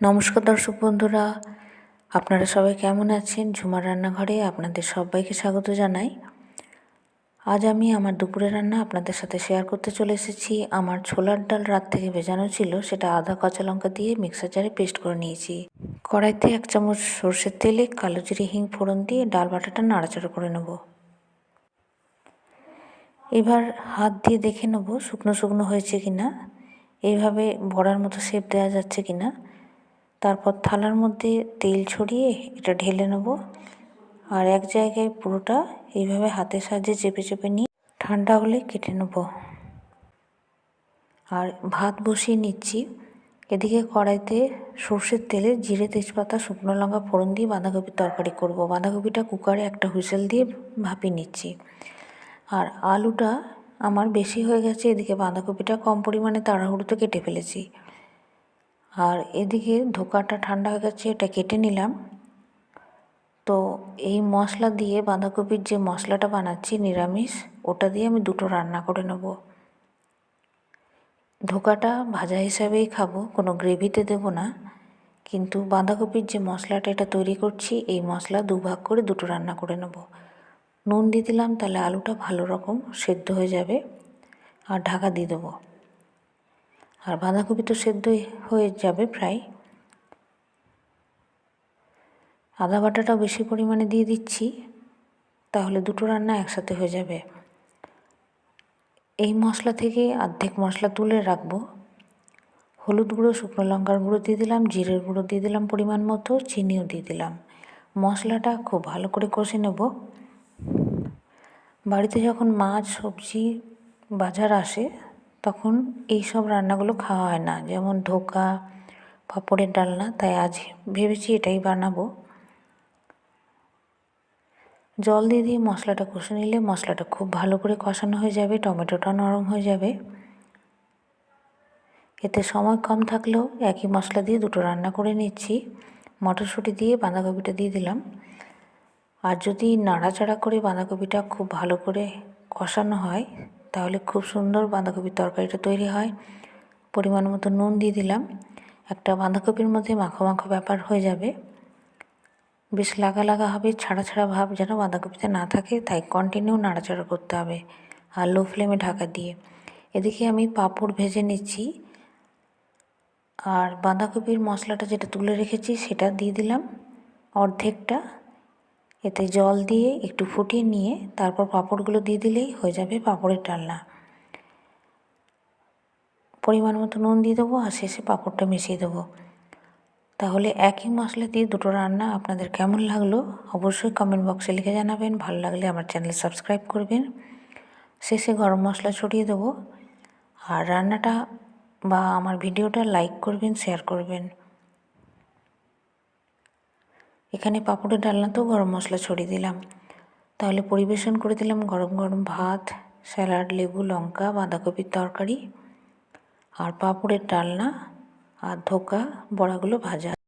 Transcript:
নমস্কার দর্শক বন্ধুরা, আপনারা সবাই কেমন আছেন? ঝুমার রান্নাঘরে আপনাদের সবাইকে স্বাগত জানাই। আজ আমি আমার দুপুরের রান্না আপনাদের সাথে শেয়ার করতে চলে এসেছি। আমার ছোলার ডাল রাত থেকে ভেজানো ছিল, সেটা আধা কাঁচা লঙ্কা দিয়ে মিক্সার জারে পেস্ট করে নিয়েছি। কড়াইতে এক চামচ সর্ষের তেলে কালো জিরে, হিং ফোড়ন দিয়ে ডাল বাটাটা নাড়াচাড়া করে নেব। এবার হাত দিয়ে দেখে নেব শুকনো শুকনো হয়েছে কি না এইভাবে বড়ার মতো শেপ দেওয়া যাচ্ছে কি না তারপর থালার মধ্যে তেল ছড়িয়ে এটা ঢেলে নেব। আর এক জায়গায় পুরোটা এইভাবে হাতের সাহায্যে চেপে চেপে নিয়ে ঠান্ডা হলে কেটে নেব। আর ভাত বসিয়ে নিচ্ছি। এদিকে কড়াইতে সর্ষের তেলে জিরে, তেজপাতা, শুকনো লঙ্কা, ফোড়ন দিয়ে বাঁধাকপির তরকারি করব। বাঁধাকপিটা কুকারে একটা হুইসেল দিয়ে ভাপিয়ে নিচ্ছি। আর আলুটা আমার বেশি হয়ে গেছে, এদিকে বাঁধাকপিটা কম পরিমাণে তাড়াহুড়োতে কেটে ফেলেছি। আর এদিকে ধোকাটা ঠান্ডা হয়ে গেছে, এটা কেটে নিলাম। তো এই মশলা দিয়ে বাঁধাকপির যে মশলাটা বানাচ্ছি নিরামিষ, ওটা দিয়ে আমি দুটো রান্না করে নেব। ধোকাটা ভাজা হিসাবেই খাব, কোনো গ্রেভিতে দেব না। কিন্তু বাঁধাকপির যে মশলাটা এটা তৈরি করছি, এই মশলা দুভাগ করে দুটো রান্না করে নেব। নুন দিয়ে দিলাম, তাহলে আলুটা ভালো রকম সেদ্ধ হয়ে যাবে, আর ঢাকা দিয়ে দেবো। আর বাঁধাকপি তো সেদ্ধ হয়ে যাবে প্রায়। আদা বাটাটাও বেশি পরিমাণে দিয়ে দিচ্ছি, তাহলে দুটো রান্না একসাথে হয়ে যাবে। এই মশলা থেকে অর্ধেক মশলা তুলে রাখব। হলুদ গুঁড়ো, শুকনো লঙ্কার গুঁড়ো দিয়ে দিলাম, জিরের গুঁড়ো দিয়ে দিলাম পরিমাণ মতো, চিনিও দিয়ে দিলাম। মশলাটা খুব ভালো করে কষে নেব। বাড়িতে যখন মাছ, সবজি বাজার আসে তখন এই সব রান্নাগুলো খাওয়া হয় না। যেমন ধোকা, পাঁপড়ের ডালনা, তাই আজ ভেবেছি এটাই বানাবো। জল দিয়ে দিয়ে মশলাটা কষে নিলে মশলাটা খুব ভালো করে কষানো হয়ে যাবে টমেটোটা নরম হয়ে যাবে। এতে সময় কম থাকলেও একই মশলা দিয়ে দুটো রান্না করে নিচ্ছি। মটরশুঁটি দিয়ে বাঁধাকপিটা দিয়ে দিলাম। আর যদি নাড়াচাড়া করে বাঁধাকপিটা খুব ভালো করে কষানো হয় তাহলে খুব সুন্দর বাঁধাকপির তরকারিটা তৈরি হয়। পরিমাণ মতো নুন দিয়ে দিলাম। একটা বাঁধাকপির মধ্যে মাখো মাখো ব্যাপার হয়ে যাবে। বেশ লাগা লাগা হবে, ছাড়া ছাড়া ভাব যেন বাঁধাকপিতে না থাকে, তাই কন্টিনিউ নাড়াচাড়া করতে হবে আর লো ফ্লেমে ঢাকা দিয়ে। এদিকে আমি পাঁপড় ভেজে নিচ্ছি। আর বাঁধাকপির মশলাটা যেটা তুলে রেখেছি, সেটা দিয়ে দিলাম। অর্ধেকটা। এতে জল দিয়ে একটু ফুটিয়ে নিয়ে তারপর পাঁপড়গুলো দিয়ে দিলেই হয়ে যাবে পাঁপড়ের ডালনা। পরিমাণ মতো নুন দিয়ে দেবো আর শেষে পাঁপড়টা মিশিয়ে দেবো। তাহলে একই মশলা দিয়ে দুটো রান্না আপনাদের কেমন লাগল অবশ্যই কমেন্ট বক্সে লিখে জানাবেন। ভালো লাগলে আমার চ্যানেল সাবস্ক্রাইব করবেন। শেষে গরম মশলা ছড়িয়ে দেবো। আর রান্নাটা বা আমার ভিডিওটা লাইক করবেন শেয়ার করবেন। এখানে পাঁপড়ের ডালনাতেও গরম মশলা ছড়িয়ে দিলাম। তাহলে পরিবেশন করে দিলাম গরম গরম ভাত, স্যালাড, লেবু, লঙ্কা, বাঁধাকপির তরকারি আর পাঁপড়ের ডালনা আর ধোকা, বড়াগুলো ভাজা।